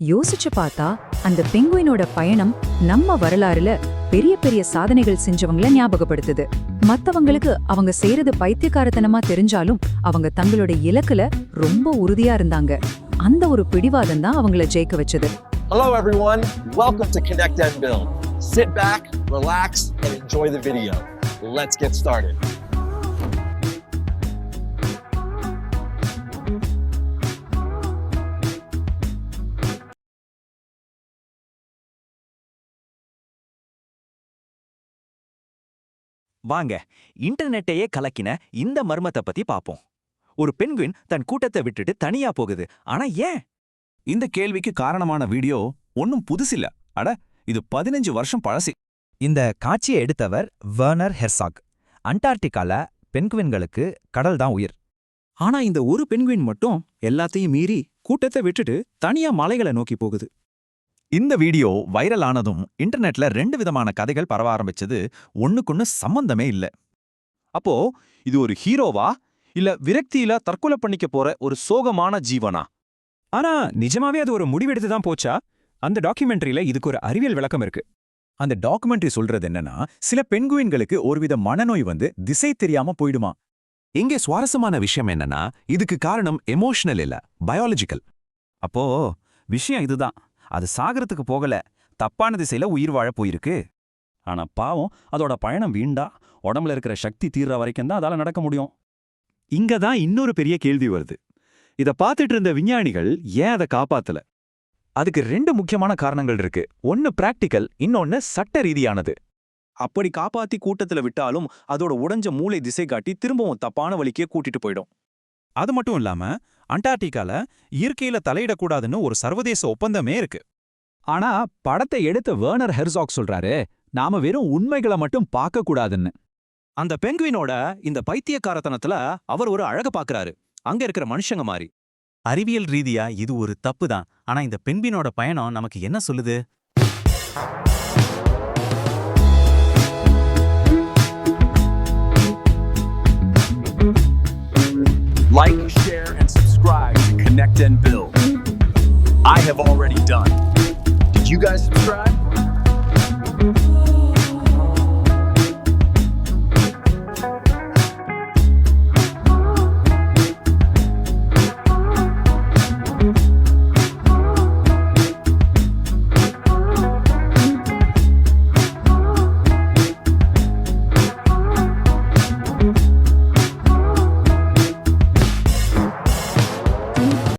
யோசிச்சு பார்த்தா அந்த பெங்குயினோட பயணம் நம்ம வரலாறுல பெரிய பெரிய சாதனைகள் செஞ்சவங்கள ஞாபகப்படுத்துது மத்தவங்களுக்கு அவங்க செய்யறது பைத்தியக்காரத்தனமா தெரிஞ்சாலும் அவங்க தங்களோட இலக்குல ரொம்ப உறுதியா இருந்தாங்க அந்த ஒரு பிடிவாதம் தான் அவங்கள ஜெயிக்க வச்சது Hello, everyone. Welcome to Connect and Build. Sit back, relax, and enjoy the video. Let's get started. வாங்க இன்டர்நெட்டையே கலக்கின இந்த மர்மத்தை பத்தி பாப்போம். ஒரு பெண்குயின் தன் கூட்டத்தை விட்டுட்டு தனியா போகுது. ஆனா ஏன்? இந்த கேள்விக்கு காரணமான வீடியோ ஒன்னும் புதுசில்ல. அட இது பதினஞ்சு வருஷம் பழசி. இந்த காட்சியை எடுத்தவர் வெர்னர் ஹெர்சாக் அண்டார்டிகால பென்குவின்களுக்கு கடல் தான் உயிர். ஆனா இந்த ஒரு பெண்குயின் மட்டும் எல்லாத்தையும் மீறி கூட்டத்தை விட்டுட்டு தனியா மலைகளை நோக்கி போகுது. இந்த வீடியோ வைரல் ஆனதும் இன்டர்நெட்ல ரெண்டு விதமான கதைகள் பரவ ஆரம்பிச்சது ஒண்ணுக்கொன்னு சம்பந்தமே இல்ல. அப்போ இது ஒரு ஹீரோவா? இல்ல விரக்தியில தற்கொலை பண்ணிக்க போற ஒரு சோகமான ஜீவனா? ஆனா நிஜமாவே அது ஒரு முடிவெடுத்து தான் போச்சா? அந்த டாக்குமெண்ட்ரியில இதுக்கு ஒரு அறிவியல் விளக்கம் இருக்கு. அந்த டாக்குமெண்ட்ரி சொல்றது என்னன்னா சில பெண்குயின்களுக்கு ஒருவித மனநோய் வந்து திசை தெரியாம போயிடுமா? இங்கே சுவாரஸ்யமான விஷயம் என்னன்னா இதுக்கு காரணம் எமோஷனல் இல்ல பயாலஜிக்கல் அப்போ விஷயம் இதுதான். அது சாகரத்துக்கு போகல. தப்பான திசையில உயிர் வாழ போயிருக்கு. ஆனா பாவம் அதோட பயணம் வீண்டா. உடம்புல இருக்கிற சக்தி தீர்ற வரைக்கும் தான் அதால நடக்க முடியும். இங்க தான் இன்னொரு பெரிய கேள்வி வருது. இத பார்த்துட்டு இருந்த விஞ்ஞானிகள் ஏன் அதை காப்பாத்தல? அதுக்கு ரெண்டு முக்கியமான காரணங்கள் இருக்கு. ஒன்னு பிராக்டிக்கல் இன்னொன்னு சட்ட ரீதியானது. அப்படி காப்பாத்தி கூட்டத்துல விட்டாலும் அதோட உடைஞ்ச மூளை திசை காட்டி திரும்பவும் தப்பான வழிக்கே கூட்டிட்டு போயிடும். அது மட்டும் இல்லாம அண்டார்டிகால இயற்கையில தலையிடக்கூடாதுன்னு ஒரு சர்வதேச ஒப்பந்தமே இருக்கு. ஆனா படத்தை எடுத்த வேர்னர் ஹெர்சாக் சொல்றாரு நாம வெறும் உண்மைகளை மட்டும் பார்க்க கூடாதுன்னு. அந்த பெங்குவினோட இந்த பைத்தியக்காரத்தனத்துல அவர் ஒரு அழக பாக்குறாரு. அங்க இருக்கிற மனுஷங்க மாதிரி அறிவியல் ரீதியா இது ஒரு தப்பு தான். ஆனா இந்த பெண்பினோட பயணம் நமக்கு என்ன சொல்லுது? Like, share, Connect and Build. I have already done. Did you guys subscribe?